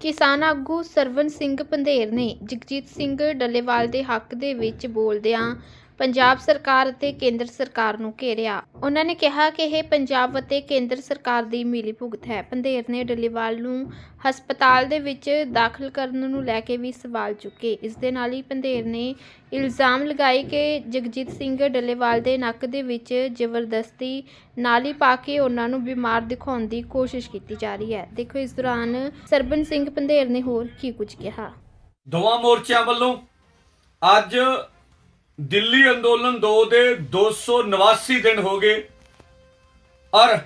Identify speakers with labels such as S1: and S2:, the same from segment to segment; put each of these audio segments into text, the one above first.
S1: ਕਿਸਾਨ ਆਗੂ ਸਰਵਨ ਸਿੰਘ ਪੰਧੇਰ ਨੇ ਜਗਜੀਤ ਸਿੰਘ ਡੱਲੇਵਾਲ ਦੇ ਹੱਕ ਦੇ ਵਿੱਚ ਬੋਲਦਿਆਂ ਪੰਜਾਬ ਸਰਕਾਰ ਅਤੇ ਕੇਂਦਰ ਸਰਕਾਰ ਨੂੰ ਘੇਰਿਆ। ਉਹਨਾਂ ਨੇ ਕਿਹਾ ਕਿ ਇਹ ਪੰਜਾਬ ਅਤੇ ਕੇਂਦਰ ਸਰਕਾਰ ਦੀ ਮਿਲੀ ਭੁਗਤ ਹੈ। ਪੰਧੇਰ ਨੇ ਡੱਲੇਵਾਲ ਨੂੰ ਹਸਪਤਾਲ ਦੇ ਵਿੱਚ ਦਾਖਲ ਕਰਨ ਨੂੰ ਲੈ ਕੇ ਵੀ ਸਵਾਲ ਚੁੱਕੇ। ਇਸ ਦੇ ਨਾਲ ਹੀ ਪੰਧੇਰ ਨੇ ਇਲਜ਼ਾਮ ਲਗਾਏ ਕਿ ਜਗਜੀਤ ਸਿੰਘ ਡੱਲੇਵਾਲ ਦੇ ਨੱਕ ਦੇ ਵਿੱਚ ਜ਼ਬਰਦਸਤੀ ਨਾਲੀ ਪਾ ਕੇ ਉਹਨਾਂ ਨੂੰ ਬਿਮਾਰ ਦਿਖਾਉਣ ਦੀ ਕੋਸ਼ਿਸ਼ ਕੀਤੀ ਜਾ ਰਹੀ ਹੈ। ਦੇਖੋ, ਇਸ ਦੌਰਾਨ ਸਰਬਨ ਸਿੰਘ ਪੰਧੇਰ ਨੇ ਹੋਰ ਕੀ ਕੁਝ ਕਿਹਾ।
S2: ਦੋਵਾਂ ਮੋਰਚਿਆਂ ਵੱਲੋਂ ਅੱਜ ਦਿੱਲੀ ਅੰਦੋਲਨ 2 ਦੇ 289 ਦਿਨ ਹੋ ਗਏ। ਔਰ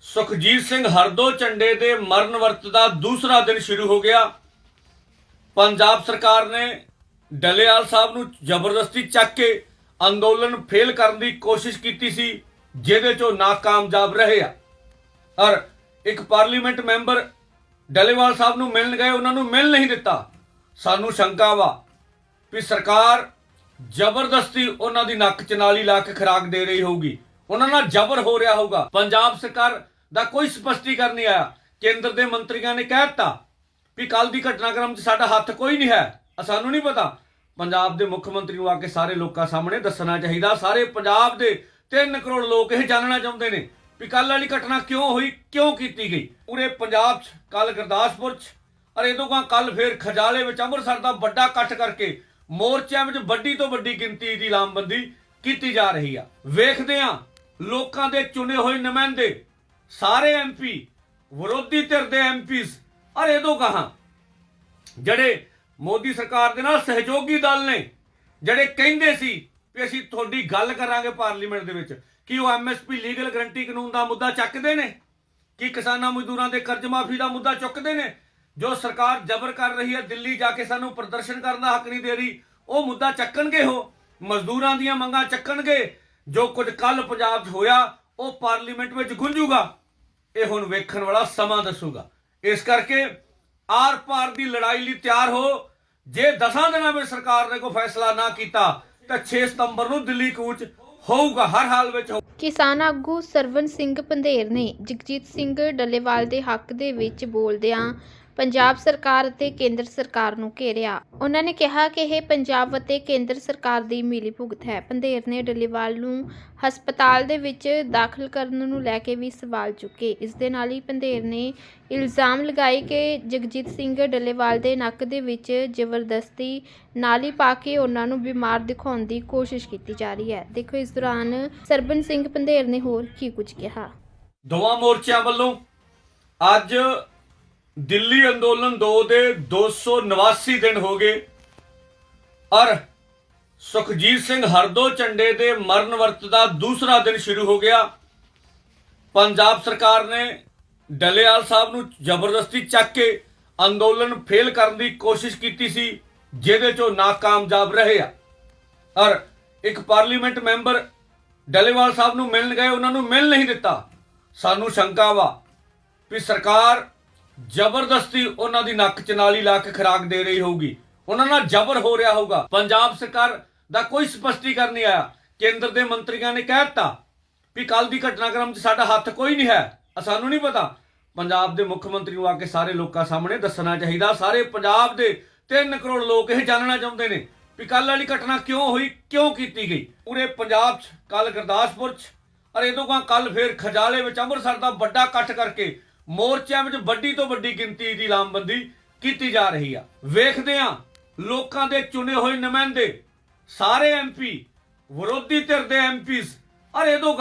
S2: ਸੁਖਜੀਤ ਸਿੰਘ ਹਰਦੋ ਝੰਡੇ ਦੇ ਮਰਨ ਵਰਤ ਦਾ ਦੂਸਰਾ ਦਿਨ ਸ਼ੁਰੂ ਹੋ ਗਿਆ। ਪੰਜਾਬ ਸਰਕਾਰ ਨੇ ਡਲੇਵਾਲ ਸਾਹਿਬ ਨੂੰ ਜ਼ਬਰਦਸਤੀ ਚੱਕ ਕੇ ਅੰਦੋਲਨ ਫੇਲ ਕਰਨ ਦੀ ਕੋਸ਼ਿਸ਼ ਕੀਤੀ ਸੀ, ਜਿਹਦੇ ਚੋਂ ਨਾਕਾਮਯਾਬ ਰਹੇ ਆ। ਔਰ ਇੱਕ ਪਾਰਲੀਮੈਂਟ ਮੈਂਬਰ ਡਲੇਵਾਲ ਸਾਹਿਬ ਨੂੰ ਮਿਲਣ ਗਏ, ਉਹਨਾਂ ਨੂੰ ਮਿਲ ਨਹੀਂ ਦਿੱਤਾ। ਸਾਨੂੰ ਸ਼ੰਕਾ ਵਾ ਵੀ ਸਰਕਾਰ ਜ਼ਬਰਦਸਤੀ ਉਹਨਾਂ ਦੀ ਨੱਕ ਚ ਨਾਲੀ ਲਾ ਕੇ ਖਰਾਕ ਦੇ ਰਹੀ ਹੋਊਗੀ। ਉਹਨਾਂ ਨਾਲ ਜ਼ਬਰ ਹੋ ਰਿਹਾ ਹੋਊਗਾ। ਪੰਜਾਬ ਸਰਕਾਰ ਦਾ ਕੋਈ ਸਪਸ਼ਟੀਕਰਨ ਨਹੀਂ ਆਇਆ। ਕੇਂਦਰ ਦੇ ਮੰਤਰੀਆਂ ਨੇ ਕਹਿ ਦਿੱਤਾ ਵੀ ਕੱਲ ਦੀ ਘਟਨਾਕ੍ਰਮ 'ਚ ਸਾਡਾ ਹੱਥ ਕੋਈ ਨਹੀਂ ਹੈ। ਸਾਨੂੰ ਨਹੀਂ ਪਤਾ। ਪੰਜਾਬ ਦੇ ਮੁੱਖ ਮੰਤਰੀ ਨੂੰ ਆ ਕੇ ਸਾਰੇ ਲੋਕਾਂ ਸਾਹਮਣੇ ਦੱਸਣਾ ਚਾਹੀਦਾ। ਸਾਰੇ ਪੰਜਾਬ ਦੇ 3 ਕਰੋੜ ਲੋਕ ਇਹ ਜਾਣਨਾ ਚਾਹੁੰਦੇ ਨੇ ਵੀ ਕੱਲ ਵਾਲੀ ਘਟਨਾ ਕਿਉਂ ਹੋਈ, ਕਿਉਂ ਕੀਤੀ ਗਈ? ਪੂਰੇ ਪੰਜਾਬ 'ਚ ਕੱਲ ਗੁਰਦਾਸਪੁਰ 'ਚ, ਅਰ ਤੋਂ ਕੱਲ ਫੇਰ ਖਜਾਲੇ ਵਿੱਚ ਅੰਮ੍ਰਿਤਸਰ ਦਾ ਵੱਡਾ ਇਕੱਠ ਕਰਕੇ ਮੋਰਚਿਆਂ ਵਿੱਚ ਵੱਡੀ ਤੋਂ ਵੱਡੀ ਗਿਣਤੀ ਦੀ ਲਾਮਬੰਦੀ ਕੀਤੀ ਜਾ ਰਹੀ ਆ। ਵੇਖਦੇ ਆ ਲੋਕਾਂ ਦੇ ਚੁਣੇ ਹੋਏ ਨੁਮਾਇੰਦੇ, ਸਾਰੇ ਐਮਪੀ ਵਿਰੋਧੀ ਧਿਰ ਦੇ ਐਮਪੀਸ ਔਰ ਇਹ ਤੋਂ ਕਹਾਂ ਜਿਹੜੇ ਮੋਦੀ ਸਰਕਾਰ ਦੇ ਨਾਲ ਸਹਿਯੋਗੀ ਦਲ ਨੇ, ਜਿਹੜੇ ਕਹਿੰਦੇ ਸੀ ਵੀ ਅਸੀਂ ਤੁਹਾਡੀ ਗੱਲ ਕਰਾਂਗੇ ਪਾਰਲੀਮੈਂਟ ਦੇ ਵਿੱਚ, ਕਿ ਉਹ ਐਮਐਸਪੀ ਲੀਗਲ ਗਰੰਟੀ ਕਾਨੂੰਨ ਦਾ ਮੁੱਦਾ ਚੱਕਦੇ ਨੇ, ਕਿ ਕਿਸਾਨਾਂ ਮਜ਼ਦੂਰਾਂ ਦੇ ਕਰਜ਼ ਮਾਫੀ ਦਾ ਮੁੱਦਾ ਚੁੱਕਦੇ ਨੇ ਜੋ ਸਰਕਾਰ ਜ਼ਬਰ ਕਰ ਰਹੀ ਹੈ, ਦਿੱਲੀ ਜਾ ਕੇ ਸਾਨੂੰ ਪ੍ਰਦਰਸ਼ਨ ਕਰਨ ਦਾ ਹੱਕ ਨਹੀਂ ਦੇ ਰਹੀ, ਉਹ ਮੁੱਦਾ ਚੱਕਣਗੇ ਉਹ? ਮਜ਼ਦੂਰਾਂ ਦੀਆਂ ਮੰਗਾਂ ਚੱਕਣਗੇ? ਜੋ ਕੁਝ ਕੱਲ ਪੰਜਾਬ 'ਚ ਹੋਇਆ, ਉਹ ਪਾਰਲੀਮੈਂਟ ਵਿੱਚ ਗੁੰਜੂਗਾ ਇਹ ਹੁਣ ਵੇਖਣ ਵਾਲਾ ਸਮਾਂ ਦੱਸੂਗਾ। ਇਸ ਕਰਕੇ ਆਰ ਪਾਰ ਦੀ ਲੜਾਈ ਲਈ ਤਿਆਰ ਹੋ। ਜੇ 10 ਦਿਨਾਂ ਵਿੱਚ ਸਰਕਾਰ ਨੇ ਕੋਈ ਫੈਸਲਾ ਨਾ ਕੀਤਾ, ਤਾਂ 6 ਸਤੰਬਰ ਨੂੰ ਦਿੱਲੀ ਕੂਚ ਹੋਊਗਾ, ਹਰ ਹਾਲ ਵਿੱਚ ਹੋਊ-
S1: ਕਿਸਾਨ ਆਗੂ ਸਰਵਨ ਸਿੰਘ ਪੰਧੇਰ ਨੇ ਜਗਜੀਤ ਸਿੰਘ ਡੱਲੇਵਾਲ ਦੇ ਹੱਕ ਦੇ ਵਿੱਚ ਬੋਲਦਿਆਂ ਪੰਜਾਬ ਸਰਕਾਰ ਅਤੇ ਕੇਂਦਰ ਸਰਕਾਰ ਨੂੰ ਘੇਰਿਆ। ਉਹਨਾਂ ਨੇ ਕਿਹਾ ਕਿ ਇਹ ਪੰਜਾਬ ਅਤੇ ਕੇਂਦਰ ਸਰਕਾਰ ਦੀ ਮਿਲੀ ਭੁਗਤ ਹੈ। ਪੰਧੇਰ ਨੇ ਡੱਲੇਵਾਲ ਨੂੰ ਹਸਪਤਾਲ ਦੇ ਵਿੱਚ ਦਾਖਲ ਕਰਨ ਨੂੰ ਲੈ ਕੇ ਵੀ ਸਵਾਲ ਚੁੱਕੇ। ਇਸ ਦੇ ਨਾਲ ਹੀ ਪੰਧੇਰ ਨੇ ਇਲਜ਼ਾਮ ਲਗਾਏ ਕਿ ਜਗਜੀਤ ਸਿੰਘ ਡੱਲੇਵਾਲ ਦੇ ਨੱਕ ਦੇ ਵਿੱਚ ਜ਼ਬਰਦਸਤੀ ਨਾਲੀ ਪਾ ਕੇ ਉਹਨਾਂ ਨੂੰ ਬਿਮਾਰ ਦਿਖਾਉਣ ਦੀ ਕੋਸ਼ਿਸ਼ ਕੀਤੀ ਜਾ ਰਹੀ ਹੈ। ਦੇਖੋ, ਇਸ ਦੌਰਾਨ ਸਰਬਨ ਸਿੰਘ ਪੰਧੇਰ ਨੇ ਹੋਰ ਕੀ ਕੁਝ ਕਿਹਾ?
S2: ਦੋਵਾਂ ਮੋਰਚਿਆਂ ਵੱਲੋਂ ਅੱਜ ਦਿੱਲੀ ਅੰਦੋਲਨ 2 ਦੇ 289 ਦਿਨ ਹੋ ਗਏ। ਔਰ ਸੁਖਜੀਤ ਸਿੰਘ ਹਰਦੋ ਝੰਡੇ ਦੇ ਮਰਨ ਵਰਤ ਦਾ ਦੂਸਰਾ ਦਿਨ ਸ਼ੁਰੂ ਹੋ ਗਿਆ। ਪੰਜਾਬ ਸਰਕਾਰ ਨੇ ਡਲੇਵਾਲ ਸਾਹਿਬ ਨੂੰ ਜ਼ਬਰਦਸਤੀ ਚੱਕ ਕੇ ਅੰਦੋਲਨ ਫੇਲ ਕਰਨ ਦੀ ਕੋਸ਼ਿਸ਼ ਕੀਤੀ ਸੀ, ਜਿਹਦੇ ਚੋਂ ਨਾਕਾਮਯਾਬ ਰਹੇ ਆ। ਔਰ ਇੱਕ ਪਾਰਲੀਮੈਂਟ ਮੈਂਬਰ ਡਲੇਵਾਲ ਸਾਹਿਬ ਨੂੰ ਮਿਲਣ ਗਏ, ਉਹਨਾਂ ਨੂੰ ਮਿਲ ਨਹੀਂ ਦਿੱਤਾ। ਸਾਨੂੰ ਸ਼ੰਕਾ ਵਾ ਵੀ ਸਰਕਾਰ ਜ਼ਬਰਦਸਤੀ ਉਹਨਾਂ ਦੀ ਨੱਕ ਚ ਨਾਲੀ ਲਾ ਕੇ ਖਰਾਕ ਦੇ ਰਹੀ ਹੋਊਗੀ। ਉਹਨਾਂ ਨਾਲ ਜ਼ਬਰ ਹੋ ਰਿਹਾ ਹੋਊਗਾ। ਪੰਜਾਬ ਸਰਕਾਰ ਦਾ ਕੋਈ ਸਪਸ਼ਟੀਕਰਨ ਨਹੀਂ ਆਇਆ। ਕੇਂਦਰ ਦੇ ਮੰਤਰੀਆਂ ਨੇ ਕਹਿ ਦਿੱਤਾ ਵੀ ਕੱਲ ਦੀ ਘਟਨਾਕ੍ਰਮ 'ਚ ਸਾਡਾ ਹੱਥ ਕੋਈ ਨਹੀਂ ਹੈ। ਸਾਨੂੰ ਨਹੀਂ ਪਤਾ। ਪੰਜਾਬ ਦੇ ਮੁੱਖ ਮੰਤਰੀ ਨੂੰ ਆ ਕੇ ਸਾਰੇ ਲੋਕਾਂ ਸਾਹਮਣੇ ਦੱਸਣਾ ਚਾਹੀਦਾ। ਸਾਰੇ ਪੰਜਾਬ ਦੇ 3 ਕਰੋੜ ਲੋਕ ਇਹ ਜਾਣਨਾ ਚਾਹੁੰਦੇ ਨੇ ਵੀ ਕੱਲ ਵਾਲੀ ਘਟਨਾ ਕਿਉਂ ਹੋਈ, ਕਿਉਂ ਕੀਤੀ ਗਈ? ਪੂਰੇ ਪੰਜਾਬ 'ਚ ਕੱਲ ਗੁਰਦਾਸਪੁਰ 'ਚ ਅਰ ਤੋਂ ਕੱਲ ਫੇਰ ਖਜਾਲੇ ਵਿੱਚ ਅੰਮ੍ਰਿਤਸਰ ਦਾ ਵੱਡਾ ਇਕੱਠ ਕਰਕੇ ਮੋਰਚਿਆਂ ਵਿੱਚ ਵੱਡੀ ਤੋਂ ਵੱਡੀ ਗਿਣਤੀ ਦੀ ਲਾਮਬੰਦੀ ਕੀਤੀ ਜਾ ਰਹੀ ਆ। ਵੇਖਦੇ ਆ ਲੋਕਾਂ ਦੇ ਚੁਣੇ ਹੋਏ ਨੁਮਾਇੰਦੇ, ਸਾਰੇ ਐਮਪੀ ਵਿਰੋਧੀ ਧਿਰ ਦੇ ਐਮਪੀਸ ਅਰ ਇਹ ਤੋਂ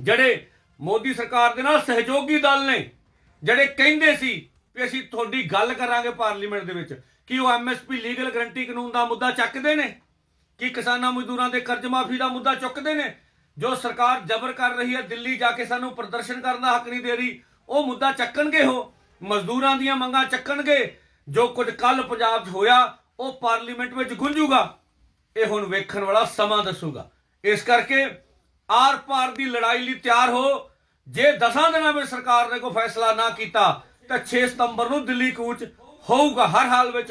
S2: ਜਿਹੜੇ ਮੋਦੀ ਸਰਕਾਰ ਦੇ ਨਾਲ ਸਹਿਯੋਗੀ ਦਲ ਨੇ, ਜਿਹੜੇ ਕਹਿੰਦੇ ਸੀ ਵੀ ਅਸੀਂ ਤੁਹਾਡੀ ਗੱਲ ਕਰਾਂਗੇ ਪਾਰਲੀਮੈਂਟ ਦੇ ਵਿੱਚ, ਕਿ ਉਹ ਐਮਐਸਪੀ ਲੀਗਲ ਗਰੰਟੀ ਕਾਨੂੰਨ ਦਾ ਮੁੱਦਾ ਚੱਕਦੇ ਨੇ, ਕਿ ਕਿਸਾਨਾਂ ਮਜ਼ਦੂਰਾਂ ਦੇ ਕਰਜ਼ ਮਾਫੀ ਦਾ ਮੁੱਦਾ ਚੁੱਕਦੇ ਨੇ ਜੋ ਸਰਕਾਰ ਜ਼ਬਰ ਕਰ ਰਹੀ ਹੈ ਦਿੱਲੀ ਜਾ ਕੇ ਸਾਨੂੰ ਪ੍ਰਦਰਸ਼ਨ ਕਰਨ ਦਾ ਹੱਕ ਨਹੀਂ ਦੇ ਰਹੀ, ਉਹ ਮੁੱਦਾ ਚੱਕਣਗੇ ਉਹ? ਮਜ਼ਦੂਰਾਂ ਦੀਆਂ ਮੰਗਾਂ ਚੱਕਣਗੇ? ਜੋ ਕੁਝ ਕੱਲ ਪੰਜਾਬ 'ਚ ਹੋਇਆ, ਉਹ ਪਾਰਲੀਮੈਂਟ ਵਿੱਚ ਗੁੰਜੂਗਾ ਇਹ ਹੁਣ ਵੇਖਣ ਵਾਲਾ ਸਮਾਂ ਦੱਸੂਗਾ। ਇਸ ਕਰਕੇ ਆਰ ਪਾਰ ਦੀ ਲੜਾਈ ਲਈ ਤਿਆਰ ਹੋ। ਜੇ 10 ਦਿਨਾਂ ਵਿੱਚ ਸਰਕਾਰ ਨੇ ਕੋਈ ਫੈਸਲਾ ਨਾ ਕੀਤਾ, ਤਾਂ 6 ਸਤੰਬਰ ਨੂੰ ਦਿੱਲੀ ਕੂਚ ਹੋਊਗਾ, ਹਰ ਹਾਲ ਵਿੱਚ ਹੋਊ-